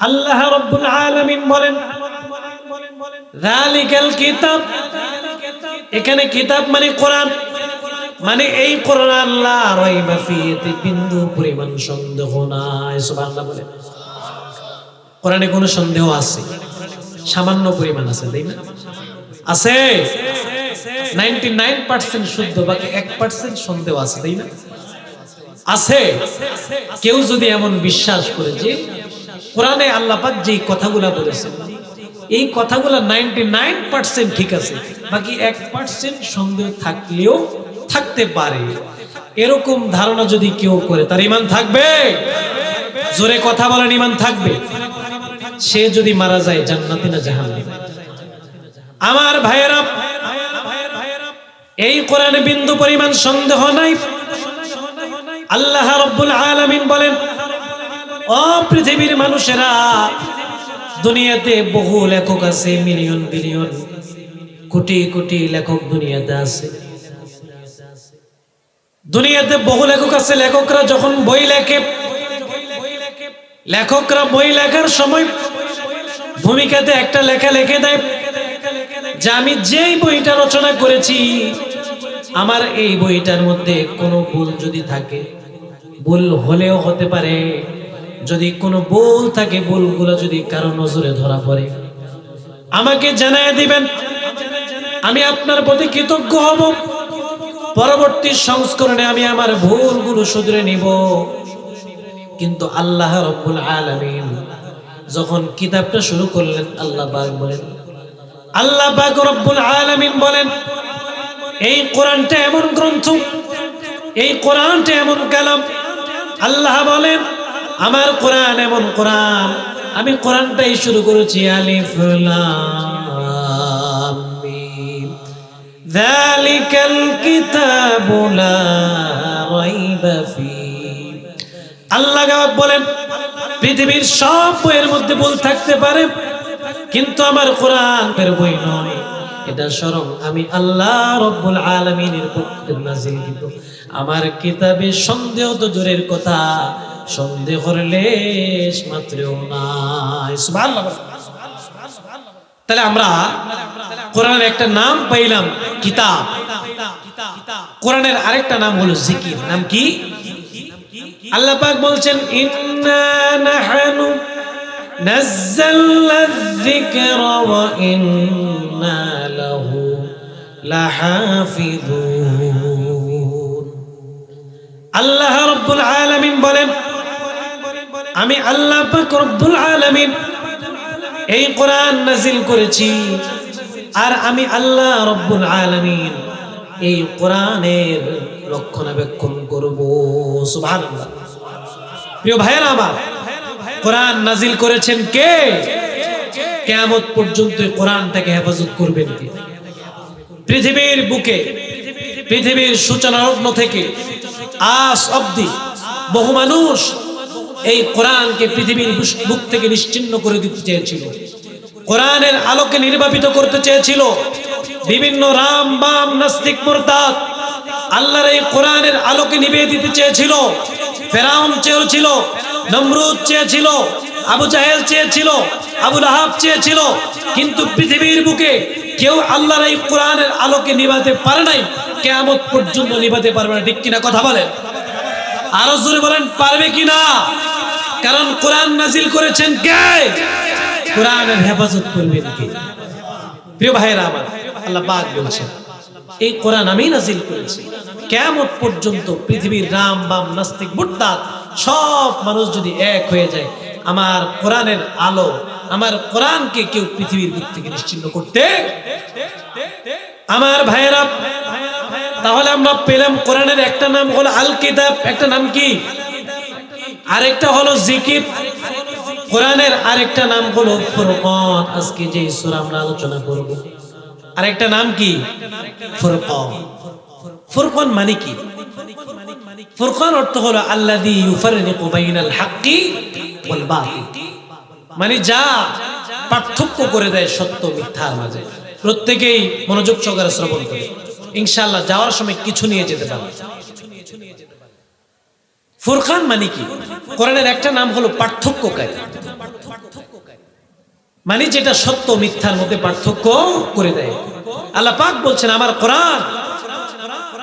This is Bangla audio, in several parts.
আল্লাহ রব্বুল আলামিন বলেন, যালিকাল কিতাব। এখানে কিতাব মানে কোরআন। মানে এই কোরআন আল্লাহ রাইবা ফিতে বিন্দু পরিমাণ সন্দেহ নাই, সুবহানাল্লাহ বলেন। কোরআনে কোনো সন্দেহ আছে? সামান্য পরিমাণ আছে, তাই না? আছে? 99% শুদ্ধ, বাকি 1% সন্দেহ আছে, তাই না? আছে। কেউ যদি এমন বিশ্বাস করে যে কোরআনে আল্লাহ পাক যেই কথাগুলা বলেছেন, এই কথাগুলা 99% ঠিক আছে, বাকি 1% সন্দেহ থাকলেও থাকতে পারে। এরকম ধারণা যদি কেউ করে, তার ইমান থাকবে? জোরে কথা বলেন ইমান থাকবে। সে যদি মারা যায়, জান্নাতি না জাহান্নামে? আমার ভাইয়েরা, এই কোরআনে বিন্দু পরিমাণ সন্দেহ নাই। আল্লাহ রব্বুল আলামিন বলেন ও পৃথিবীর মানুষেরা, দুনিয়াতে বহু লেখক আছে, মিলিয়ন, বিলিয়ন, কোটি কোটি লেখক দুনিয়াতে আছে। দুনিয়াতে বহু লেখক আছে, লেখকরা যখন বই লেখে, লেখকরা বই লেখার সময় ভূমিকাতে একটা লেখা লিখে দেয়, যে আমি যেই বইটা রচনা করেছি, আমার এই বইটার মধ্যে কোনো ভুল যদি থাকে, ভুল হলেও হতে পারে। যদি কোনো ভুল থাকে, ভুলগুলো যদি কারও নজরে ধরা পড়ে, আমাকে জানায় দিবেন। আমি আপনার প্রতি কৃতজ্ঞ হব। পরবর্তী সংস্করণে আমি আমার ভুলগুলো শুধরে নিব। কিন্তু আল্লাহ রব্বুল আলামিন যখন কিতাবটা শুরু করলেন, আল্লাহ পাক বলেন, আল্লাহ পাক রব্বুল আলামিন বলেন, এই কোরআনটা এমন গ্রন্থ, এই কোরআনটা এমন কালাম। আল্লাহ বলেন আমার কোরআন এমন কোরআন, আমি কোরআনটাই শুরু করেছি আল্লাহ বলেন, পৃথিবীর সব বইয়ের মধ্যে ভুল থাকতে পারে, কিন্তু আমার কোরআন এর বই নয়। এটা স্মরণ, আমি আল্লাহ রব্বুল আলমিনের পক্ষে নাজিল কিন্তু আমার কিতাবে সন্দেহ তো দূরের কথা সন্দেহ লেশ মাত্রেও নাই। তাহলে আমরা কোরআনের একটা নাম পাইলাম কিতাব। কোরআনের আরেকটা নাম হলো জিকির। নাম কি? আল্লাহ পাক বলছেন, ইন্না নাহনু নাযালনা যিকরা ওয়া ইন্না লাহু লাহাফিজুন আল্লাহ রাব্বুল আলামিন বলেন আমি আল্লাহ পাক রব্বুল আলামিন এই কোরআন নাজিল করেছি। আর আমি আল্লাহ রব্বুল আলামিন এই কোরআনের রক্ষণাবেক্ষণ করব। সুবহানাল্লাহ। প্রিয় ভাইয়েরা আমার, কোরআন নাজিল করেছেন কে? কিয়ামত পর্যন্ত কোরআনটাকে হেফাজত করবেন কে? পৃথিবীর বুকে, পৃথিবীর সূচনা থেকে আজ অব্দি বহু মানুষ এই কোরআনকে পৃথিবীর বুক থেকে নিশ্চিন্ন করে দিতে চেয়েছিল। কোরআনের আলোকে নির্বাপিত করতে চেয়েছিল। বিভিন্ন রাম, বাম, নাস্তিক, মুরতাদ, আল্লাহর এই কোরআনের আলোকে নিভিয়ে দিতে চেয়েছিল। ফেরাউন চেয়েছিল, নমরুদ চেয়েছিল, আবু জাহেল চেয়েছিল, আবু লাহাব চেয়েছিল। কিন্তু পৃথিবীর বুকে কেউ আল্লাহর এই কোরআনের আলোকে নিভাতে পারে নাই। কেয়ামত পর্যন্ত নিভাতে পারবে না। ঠিক কিনা কথা বলেন? আরও জোরে বলেন, পারবে কিনা? কারণ কোরআন নাজিল করেছেন কে? কোরআনের হেফাজত করবেন কে প্রিয় ভাইয়েরা আমার, আল্লাহ পাক বলছেন, এই কোরআন আমি নাজিল করেছি। কেমন পর্যন্ত পৃথিবীর রাম, বাম, নাস্তিক, মুরতাদ সব মানুষ যদি এক হয়ে যায়, আমার কোরআনের আলো, আমার কোরআনকে কেউ পৃথিবীর বুক থেকে নিশ্চিন্ন করতে আমার ভাইয়েরা তাহলে আমরা পেলাম কোরআনের একটা নাম হলো আল কিতাব একটা নাম কি? আরেকটা হলো জিকির। কোরআনের আরেকটা নাম হলো ফুরকান। আজকে যে সূরা আমরা আলোচনা করব, আরেকটা নাম কি? ফুরকান। ফুরকান মানে কি? ফুরকান অর্থ হলো আল্লাযী ইউফাররিকু বাইনাল হাক্কি ওয়াল বাতিল। মানে যা পার্থক্য করে দেয় সত্য মিথ্যার মাঝে। প্রত্যেকেই মনোযোগ সহকারে শ্রবণ করে। ইনশাআল্লাহ যাওয়ার সময় কিছু নিয়ে যেতে পারবে। ফুরকান মানে কি? কোরআনের একটা নাম হলো পার্থক্যকারী। মানে যেটা সত্য মিথ্যার মধ্যে পার্থক্য করে দেয়। আল্লাহ পাক বলছেন, আমার কোরআন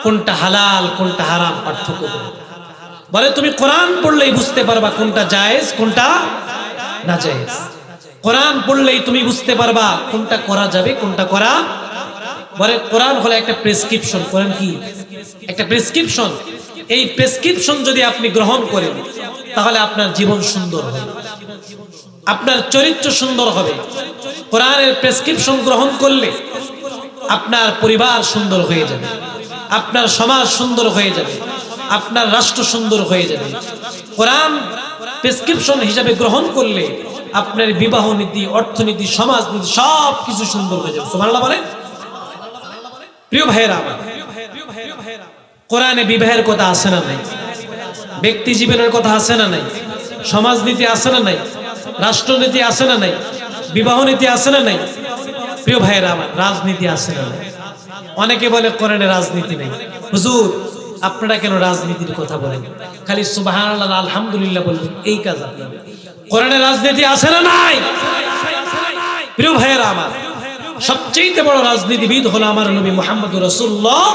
কোনটা হালাল, কোনটা হারাম পার্থক্য করে বলে, তুমি কোরআন পড়লেই বুঝতে পারবা কোনটা জায়েজ, কোনটা না জায়েজ কোরআন পড়লেই তুমি বুঝতে পারবা কোনটা করা যাবে, কোনটা করা বলে কোরআন হলো একটা প্রেসক্রিপশন কোরআন কি? একটা প্রেসক্রিপশন এই প্রেসক্রিপশন যদি আপনি গ্রহণ করেন, তাহলে আপনার জীবন সুন্দর হবে। আপনার চরিত্র সুন্দর হবে। কোরআনের প্রেসক্রিপশন গ্রহণ করলে আপনার পরিবার সুন্দর হয়ে যাবে। আপনার সমাজ সুন্দর হয়ে যাবে। আপনার রাষ্ট্র সুন্দর হয়ে যাবে। কোরআন প্রেসক্রিপশন হিসাবে গ্রহণ করলে আপনার বিবাহ নীতি অর্থনীতি সমাজ নীতি সব কিছু সুন্দর হয়ে যাবে। বলেন। প্রিয় ভাইয়েরা, কোরআনে বিবাহের কথা আছে না নাই? ব্যক্তি জীবনের কথা আছে না নাই? সমাজনীতি আছে না নাই? রাষ্ট্রনীতি আছে না নাই? বিবাহ নীতি আছে না নাই? প্রিয় ভাইয়েরা, আমার রাজনীতি আছে না নাই? অনেকে বলে কোরআনে রাজনীতি নেই। হুজুর, আপনারা কেন রাজনীতির কথা বলেন? খালি সুবহানাল্লাহ, আলহামদুলিল্লাহ বলবেন, এই কাজ আপনাদের কোরআনে রাজনীতি আছে না নাই? প্রিয় ভাইয়েরা, আমার সবচেয়ে বড় রাজনীতিবিদ হলো আমার নবী মোহাম্মদ রসুল্লাহ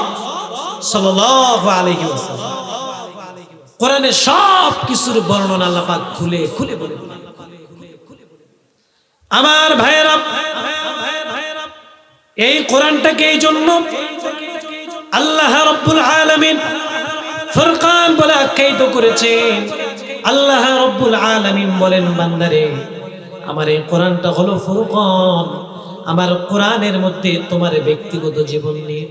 কোরআনে সব কিছুর বর্ণনা আল্লাহ পাক খুলে খুলে বলে। আমার ভাইয়েরা, এই কোরআনটাকে এই জন্য আল্লাহ রব্বুল আলমিন ফুরকান বলে আখ্যায়িত করেছেন আল্লাহ রব্বুল আলামিন বলেন, বান্দারে, আমার এই কোরআনটা হলো ফুরকান। আমার কোরআনের মধ্যে তোমার ব্যক্তিগত জীবন নিয়ে,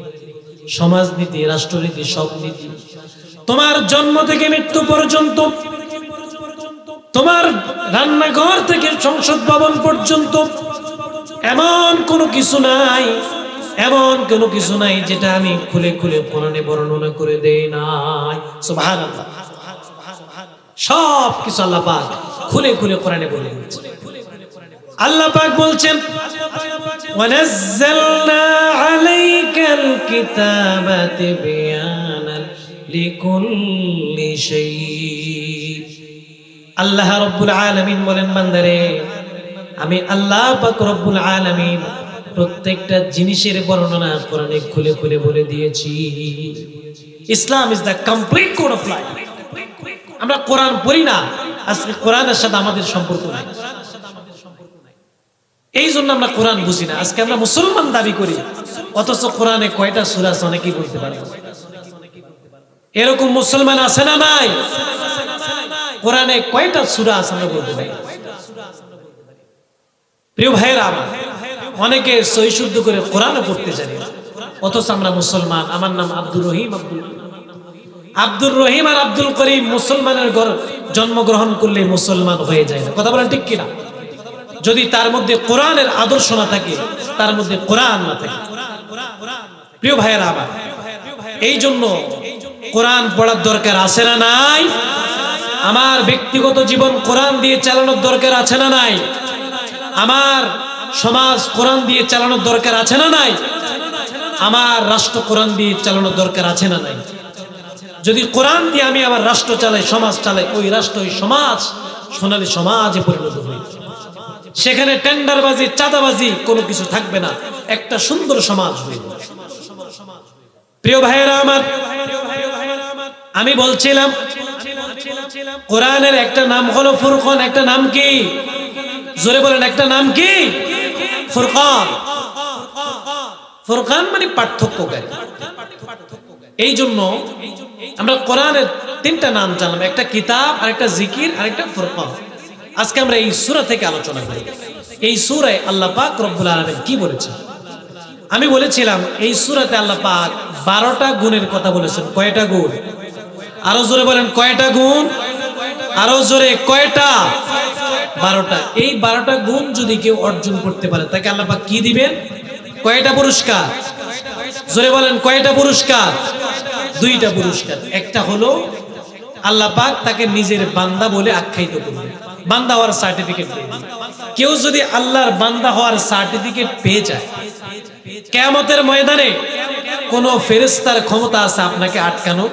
সমাজনীতি, রাষ্ট্রনীতি, সব নীতি। তোমার জন্ম থেকে মৃত্যু পর্যন্ত, তোমার রান্নাঘর থেকে সংসদ ভবন পর্যন্ত এমন কোনো কিছু নাই, এমন কোনো কিছু নাই যেটা আমি খুলে খুলে কোরআনে বর্ণনা করে দেই নাই। সুবহানাল্লাহ। সব কিছু আল্লাহ পাক খুলে খুলে কোরআনে বলে দিয়েছে আল্লাহ পাক বলছেন, ওয়ানাজ্জালনা আলাইকাল কিতাবা তিবয়ানান লিকুল্লি শাই আল্লাহ রাব্বুল আলামিন বলেন, বান্দারে, আমি আল্লাহ পাক রব্বুল আলামিন প্রত্যেকটা জিনিসের বর্ণনা কোরআনে খুলে খুলে বলে দিয়েছি। Islam is the complete code of life. আমরা কোরআন পড়ি না, আজকে কোরআনের সাথে আমাদের সম্পর্ক নাই। এই জন্য আমরা কোরআন বুঝি না। আজকে আমরা মুসলমান দাবি করি। অথচ কোরআনে কয়টা সুরা আছে অনেকেই বলতে পারব এরকম মুসলমান আছে না নাই? কোরআনে কয়টা সুরা আছে আমরা বলতে পারি? প্রিয় ভাইয়েরা অনেকে সই শুদ্ধ করে কোরআনও পড়তে জানি অথচ আমরা মুসলমান। আমার নাম আব্দুর রহিম আব্দুল। আব্দুর রহিম আর আব্দুল করিম মুসলমানের ঘর জন্মগ্রহণ করলে মুসলমান হয়ে যায় না। কথা বলেন ঠিক কিনা? যদি তার মধ্যে কোরআনের আদর্শ না থাকে, তার মধ্যে কোরআন না থাকে। প্রিয় ভাইয়েরা আমার এই জন্য কোরআন পড়ার দরকার আছে না নাই? আমার ব্যক্তিগত জীবন কোরআন দিয়ে চালানোর দরকার আছে না নাই? আমার সমাজ কোরআন দিয়ে চালানোর দরকার আছে না নাই? আমার রাষ্ট্র কোরআন দিয়ে চালানোর দরকার আছে না নাই? যদি কোরআন দিয়ে আমি আমার রাষ্ট্র চালাই, সমাজ চালাই, ওই রাষ্ট্র, ওই সমাজ সোনালী সমাজে পরিণত যাবে। সেখানে টেন্ডারবাজি, চাঁদাবাজি কোনো কিছু থাকবে না। একটা সুন্দর সমাজ হয়ে প্রিয় ভাইয়েরা আমার, আমি বলছিলাম, কোরআনের একটা নাম হলো ফুরকান, একটা নাম কি? জোরে বলেন, একটা নাম কি? ফুরকান। ফুরকান মানে পার্থক্যকারী এই জন্য আমরা কোরআনের তিনটা নাম জানলাম, একটা কিতাব আর একটা জিকির আর একটা ফুরকান। আজকে আমরা এই সূরা থেকে আলোচনা করি। এই সূরায় আল্লাহ পাক রব্বুল আলামিন কি বলেছেন? আমি বলেছিলাম, এই সূরাতে আল্লাহ পাক বারোটা গুণের কথা বলেছেন। কয়টা গুণ? আরও জোরে বলেন, কয়টা গুণ? আরও জোরে, কয়টা? বারোটা। এই বারোটা গুণ যদি কেউ অর্জন করতে পারে, তাকে আল্লাহ পাক কি দিবেন? কয়টা পুরস্কার? জোরে বলেন, কয়টা পুরস্কার? দুইটা পুরস্কার। একটা হলো, আল্লাহ পাক তাকে নিজের বান্দা বলে আখ্যায়িত করবে বান্দা হওয়ার সার্টিফিকেট কেউ যদি আল্লাহর বান্দা হওয়ার সার্টিফিকেট পেয়ে যায়, কেয়ামতের ময়দানে কোন ফেরেস্তার ক্ষমতা আছে আপনাকে আটকানো?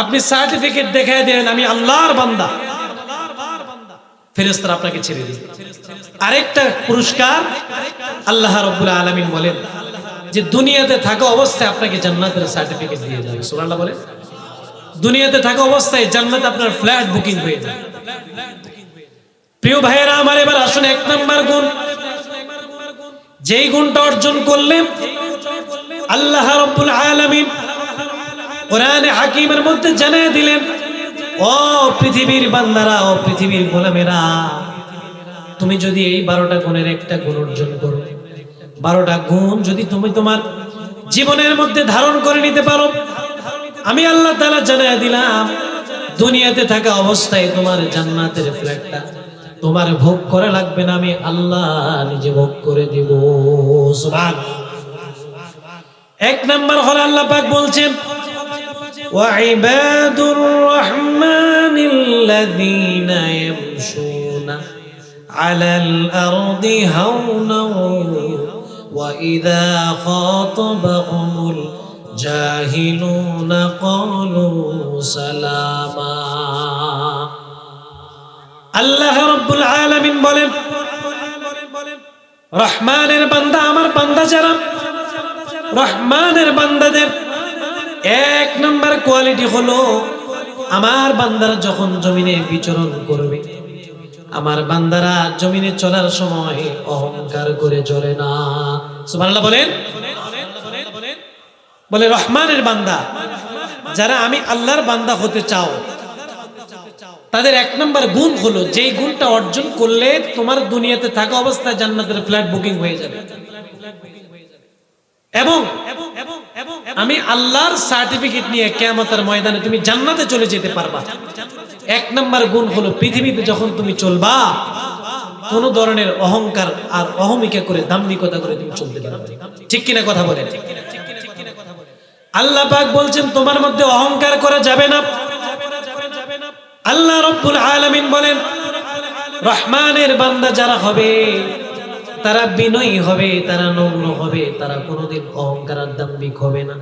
আপনি সার্টিফিকেট দেখায় দেন, আমি আল্লাহর বান্দা। ফেরেস্তারা আপনাকে ছেড়ে দিন আরেকটা পুরস্কার আল্লাহ রব্বুল আলমিন বলেন যে, দুনিয়াতে থাকা অবস্থায় আপনাকে জান্নাতের সার্টিফিকেট দিয়ে যাবে। সুরাল্লাহ বলেন। দুনিয়াতে থাকা অবস্থায় জান্নাত আপনার ফ্ল্যাট বুকিং হয়ে যাবে। প্রিয় ভাইয়েরা, আমার এবার আসুন এক নাম্বার গুণ। যেই গুণটা অর্জন করলেন আল্লাহ রব্বুল আলামিন কোরআনে হাকিমের মধ্যে জানিয়ে দিলেন, ও পৃথিবীর বান্দারা, ও পৃথিবীর গোলামেরা, তুমি যদি এই বারোটা গুণের একটা গুণ অর্জন করো, বারোটা গুণ যদি তুমি তোমার জীবনের মধ্যে ধারণ করে নিতে পারো, আমি আল্লাহ তাআলা জানিয়ে দিলাম দুনিয়াতে থাকা অবস্থায় তোমার জান্নাতের ফ্ল্যাটটা তোমার ভোগ করা লাগবে না আমি আল্লাহ নিজে ভোগ করে দিব সুবহান এক নাম্বার হলো আল্লাহ পাক বলছেন وعباد الرحمن الذين يمشون على الأرض هونا وإذا خاطبهم الجاهلون قالوا سلاما আল্লাহ রব্বুল আলামিন বলেন রহমানের বান্দা আমার বান্দা যারা রহমানের বান্দাদের এক নম্বর কোয়ালিটি হলো আমার বান্দারা যখন জমিনে বিচরণ করবে আমার বান্দারা জমিনে চলার সময় অহংকার করে চলে না সুবহানাল্লাহ বলেন বলে, রহমানের বান্দা, যারা আমি আল্লাহর বান্দা হতে চাও, তাদের এক নম্বর গুণ হলো, যেই গুণটা অর্জন করলে তোমার দুনিয়াতে থাকা অবস্থায় জান্নাতের ফ্ল্যাট বুকিং হয়ে যাবে। এবং আমি আল্লাহর সার্টিফিকেট নিয়ে কেয়ামতের ময়দানে তুমি জান্নাতে চলে যেতে পারবা। এক নম্বর গুণ হলো, পৃথিবীতে যখন তুমি চলবা, কোন ধরনের অহংকার আর অহমিকা করে, দাম্ভিকতা করে তুমি চলতে পারবে। ঠিক কিনা কথা বলে আল্লাহ পাক বলছেন, তোমার মধ্যে অহংকার করা যাবে না। আল্লাহ রব্বুল আলামিন বলেন, রহমানের বান্দা যারা হবে, তারা বিনয়ী হবে, তারা নগ্ন হবে, তারা কোনোদিন অহংকার আর দাম্ভিক হবে না।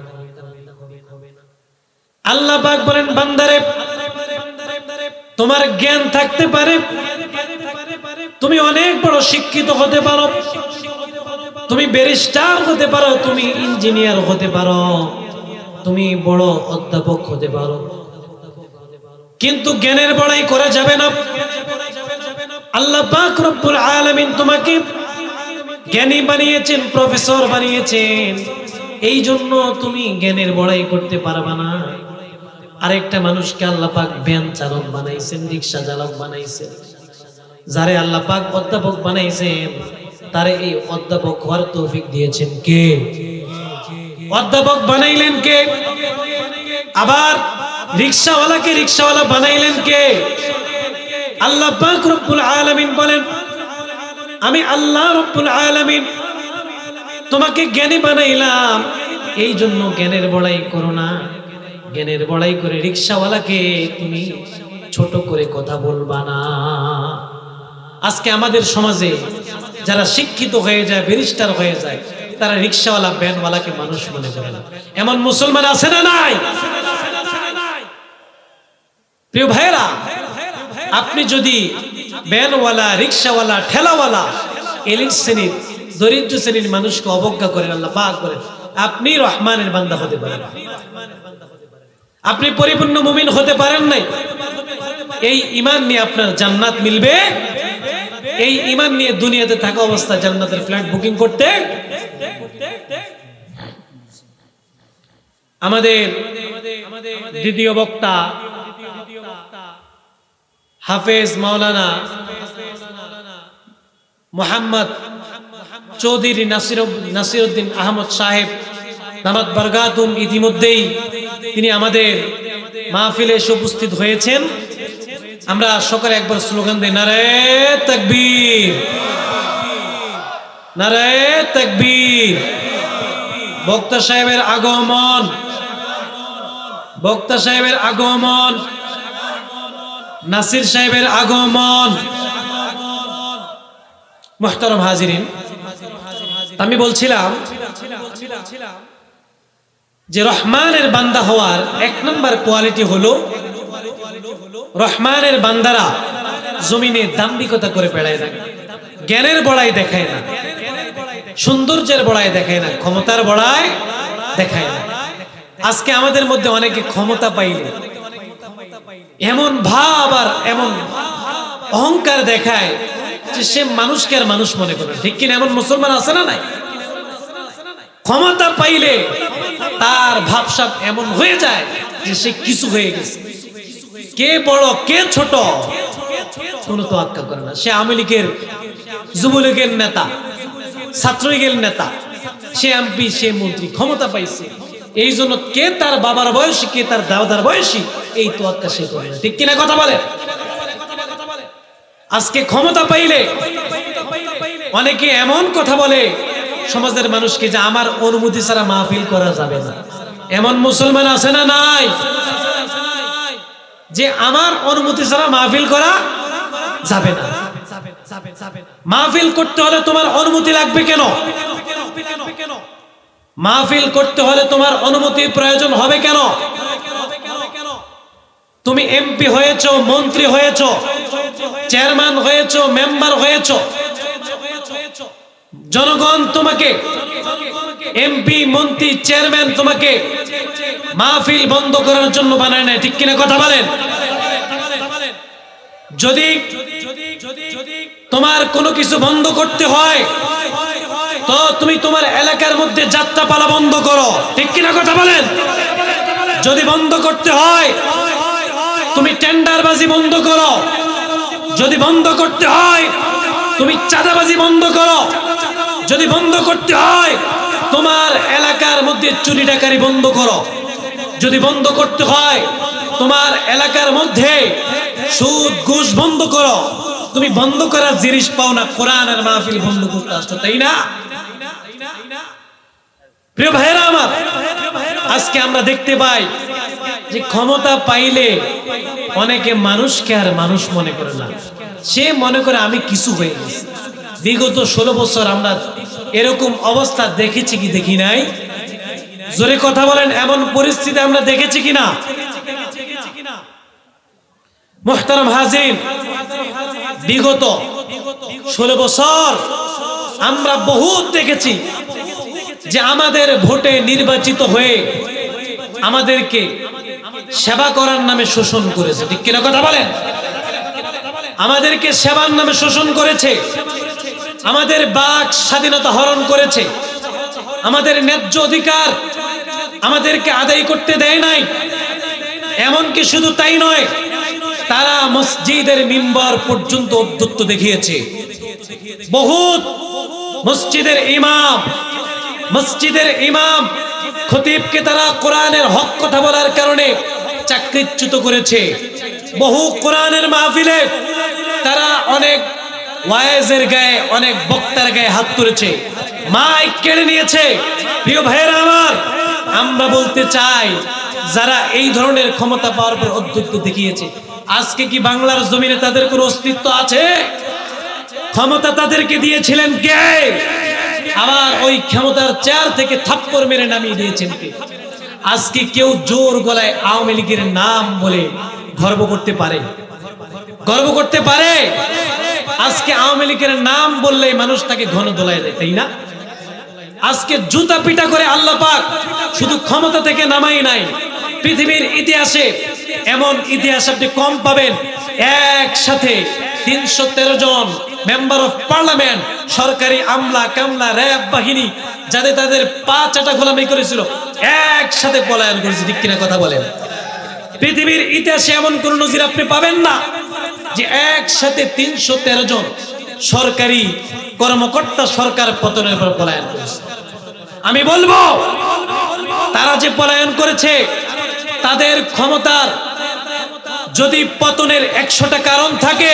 আল্লাহ পাক বলেন, বান্দারে, তোমার জ্ঞান থাকতে পারে, তুমি অনেক বড় শিক্ষিত হতে পারো, তুমি ব্যারিস্টার হতে পারো, তুমি ইঞ্জিনিয়ার হতে পারো। তুমি বড় অধ্যাপক হতে পারো। কিন্তু জ্ঞানের বড়াই করা যাবে না। আল্লাহ পাক রব্বুল আলামিন তোমাকে জ্ঞানী বানিয়েছেন, প্রফেসর বানিয়েছেন। এই জন্য তুমি জ্ঞানের বড়াই করতে পারবা না। আরেকটা মানুষকে আল্লাহ পাক ব্যান চালক বানাইছেন, রিক্সা চালক বানাইছেন। যারে আল্লাহ পাক অধ্যাপক বানাইছেন, তারে এই অধ্যাপক হওয়ার তৌফিক দিয়েছেন কে? অধ্যাপক বানাইলেন কে? আবার রিক্সাওয়ালাকে রিক্সাওয়ালা বানাইলেন কে? আল্লাহ রব্বুল আলামিন বলেন, আমি আল্লাহ রব্বুল আলামিন তোমাকে জ্ঞানী বানাইলাম। এই জন্য জ্ঞানের বড়াই করো না। জ্ঞানের বড়াই করে রিক্সাওয়ালাকে তুমি ছোট করে কথা বলবা না। আজকে আমাদের সমাজে যারা শিক্ষিত হয়ে যায়, ব্যারিস্টার হয়ে যায় তারা রিক্সাওয়ালা ভ্যানওয়ালাকে মানুষ মনে করে না। এমন মুসলমান আছে না নাই? প্রিয় ভাইরা আপনি যদি ভ্যানওয়ালা, রিক্সাওয়ালা, ঠেলাওয়ালা, এলিট শ্রেণির, দরিদ্র শ্রেণির মানুষকে অবজ্ঞা করেন, আল্লাহ পাক করেন আপনি রহমানের বান্দা হতে পারেন। আপনি পরিপূর্ণ মুমিন হতে পারেন নাই। এই ইমান নিয়ে আপনার জান্নাত মিলবে। এই ইমান নিয়ে দুনিয়াতে থাকা অবস্থা জান্নাতের ফ্ল্যাট বুকিং করতে আমাদের দ্বিতীয় বক্তা হাফেজ মাওলানা মোহাম্মদ চৌধুরী নাসির নাসিরউদ্দিন আহমদ সাহেব নামাদ বরগাতুম ইতিমধ্যেই তিনি আমাদের মাহফিলে এসে উপস্থিত হয়েছেন। আমরা সকালে একবার স্লোগান দিই, নারায় তাকবীর। নারায় তাকবীর। বক্তা সাহেবের আগমন। বক্তা সাহেবের আগমন। নাসির সাহেবের আগমন। মোহতারম হাজিরিন, আমি বলছিলাম যে রহমানের বান্দা হওয়ার এক নম্বর কোয়ালিটি হলো, রহমানের বান্দারা জমিনে দাম্ভিকতা করে বেড়ায় না, জ্ঞানের বড়াই দেখায় না। সৌন্দর্যের বড়ায় দেখায় না, ক্ষমতার বড়াই দেখায় না। আজকে আমাদের মধ্যে অনেকে ক্ষমতা পাইলে, এমন ভাব আর এমন অহংকার দেখায় যে সে মানুষকে আর মানুষ মনে করে ঠিক কিনা এমন মুসলমান আছে না নাই? ক্ষমতা পাইলে তার ভাবসাব এমন হয়ে যায় যে সে কিছু হয়ে গেছে। কে বড়, কে ছোট, কোনো তো আক্কা করে না। সে আওয়ামী লীগের, যুবলীগের নেতা। ছাত্রলীগের নেতা, সে এমপি, সে মন্ত্রী, ক্ষমতা পাইছে। এই জন্য কে তার বাবার বয়সী, কে তার দাদার বয়সী, এই তো আক্কা সে করে ঠিক কিনা কথা বলে আজকে ক্ষমতা পাইলে অনেকে এমন কথা বলে, সমাজের মানুষকে যে আমার অনুমতি ছাড়া মাহফিল করা যাবে না। এমন মুসলমান আছে না নাই? যে আমার অনুমতি ছাড়া মাহফিল করা যাবে না। মাহফিল করতে হলে তোমার অনুমতি লাগবে কেন? মাহফিল করতে হলে তোমার অনুমতির প্রয়োজন হবে কেন? তুমি এমপি হয়েছো, মন্ত্রী হয়েছো, চেয়ারম্যান হয়েছো, মেম্বার হয়েছো। জনগণ তোমাকে, এমপি, মন্ত্রী, চেয়ারম্যান তোমাকে মাহফিল বন্ধ করার জন্য বানায় না ঠিক কিনা কথা বলেন? যদি তোমার কোনো কিছু বন্ধ করতে হয়, তো তুমি তোমার এলাকার মধ্যে যাত্রাপালা বন্ধ করো। ঠিক কিনা কথা বলেন? যদি বন্ধ করতে হয়, তুমি টেন্ডারবাজি বন্ধ করো। যদি বন্ধ করতে হয়, তুমি চাঁদাবাজি বন্ধ করো। যদি বন্ধ করতে হয়, তোমার এলাকার মধ্যে চুরি ডাকারি বন্ধ করো। যদি বন্ধ করতে হয় তোমার এলাকার মধ্যে সুদ, ঘুষ বন্ধ করো। তুমি বন্ধ করার জিনিস পাও না কোরআন আর মাহফিল বন্ধ করতে আসছো, তাই না? প্রিয় ভাইরা আমার, আজকে আমরা দেখতে পাই যে ক্ষমতা পাইলে অনেকে মানুষকে আর মানুষ মনে করে না। সে মনে করে আমি কিছু হয়ে গেছি। বিগত ষোলো বছর আমরা এরকম অবস্থা দেখেছি কি দেখি নাই? জোরে কথা বলেন, এমন পরিস্থিতি আমরা দেখেছি কিনা মোহতারাম হাজিন বিগত ষোলো বছর আমরা বহুত দেখেছি যে আমাদের ভোটে নির্বাচিত হয়ে আমাদেরকে সেবা করার নামে শোষণ করেছে। ঠিক কিনা কথা বলেন? আমাদেরকে সেবার নামে শোষণ করেছে। আমাদের বাক স্বাধীনতা হরণ করেছে। আমাদের ন্যায্য অধিকার আমাদেরকে আদায় করতে দেয় নাই। এমনকি শুধু তাই নয় তারা মসজিদের মিম্বর পর্যন্ত উদ্যত্ত দেখিয়েছে। বহুত মসজিদের ইমাম মসজিদের ইমাম খতিবকে তারা কোরআনের হক কথা বলার কারণে চাকরিচ্যুত করেছে। বহু কোরআনের মাহফিলে তারা অনেক ওয়াইজের গায়ে, অনেক বক্তার গায়ে হাত তুলেছে। মাইক কেড়ে নিয়েছে। প্রিয় ভাইয়েরা আমার, আমরা বলতে চাই, যারা এই ধরনের ক্ষমতা পাওয়ার পর অধ্যক্ষ দেখিয়েছে আজকে কি বাংলার জমিনে তাদের কোনো অস্তিত্ব আছে? ক্ষমতা তাদেরকে দিয়েছিলেন কে? আবার ওই ক্ষমতার চেয়ার থেকে থাপ্পড় মেরে নামিয়ে দিয়েছেন কে? আজকে কেউ জোর গলায় আওয়ামী লীগের নাম বলে গর্ব করতে পারে? গর্ব করতে পারে? আজকে আওয়ামী লীগের নাম বললেই মানুষ তাকে ঘন দোলায় দেয়, তাই না? আজকে জুতা পিটা করে আল্লাহ পাক শুধু ক্ষমতা থেকে নামাই নাই, পৃথিবীর ইতিহাসে এমন ইতিহাস আপনি কম পাবেন। একসাথে তিনশো তেরো জন মেম্বার অফ পার্লামেন্ট, সরকারি আমলা, কামলা, র্যাব, বাহিনী, যাদের তাদের পা চাটা গোলামি করেছিল, একসাথে পলায়ন করেছে, ঠিক কিনা কথা বলেন। পৃথিবীর ইতিহাসে এমন কোন নজির আপনি পাবেন না যে একসাথে তিনশো তেরো জন সরকারি কর্মকর্তা সরকার পতনের পর পলায়ন করেছে। আমি বলব, তারা যে পলায়ন করেছে তাদের ক্ষমতার যদি পতনের একশোটা কারণ থাকে,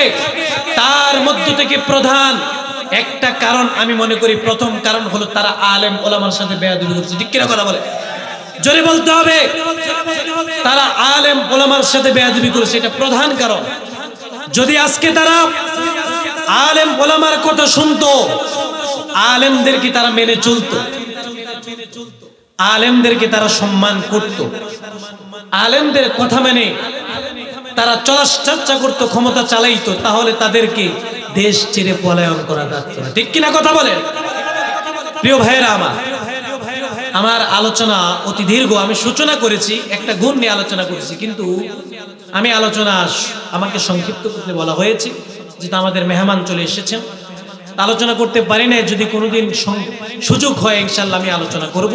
তার মধ্য থেকে প্রধান একটা কারণ আমি মনে করি, প্রথম কারণ হলো তারা আলেম, ওলামার সাথে বেয়াদবি করছে। ঠিক কিনা কথা বলে? জোরে বলতে হবে, তারা আলেম, ওলামার সাথে বেয়াদবি করেছে, এটা প্রধান কারণ। যদি আজকে তারা আলেম, ওলামার কথা শুনতো, আলেমদেরকে তারা মেনে চলতো, আলেমদেরকে তারা সম্মান করত আলেমদের কথা মেনে তারা চলার চেষ্টা করতো, ক্ষমতা চালাইতো, তাহলে তাদেরকে দেশ ছেড়ে পলায়ন করা যাচ্ছে না। ঠিক কিনা কথা বলেন? প্রিয় ভাইয়েরা আমার আমার আলোচনা অতি দীর্ঘ। আমি সূচনা করেছি, একটা গুণ নিয়ে আলোচনা করেছি, কিন্তু আমি আলোচনা আমাকে সংক্ষিপ্ত করতে বলা হয়েছে যেটা আমাদের মেহমান চলে এসেছেন। আলোচনা করতে পারি না যদি কোনোদিন সুযোগ হয় ইনশাল্লাহ আমি আলোচনা করব।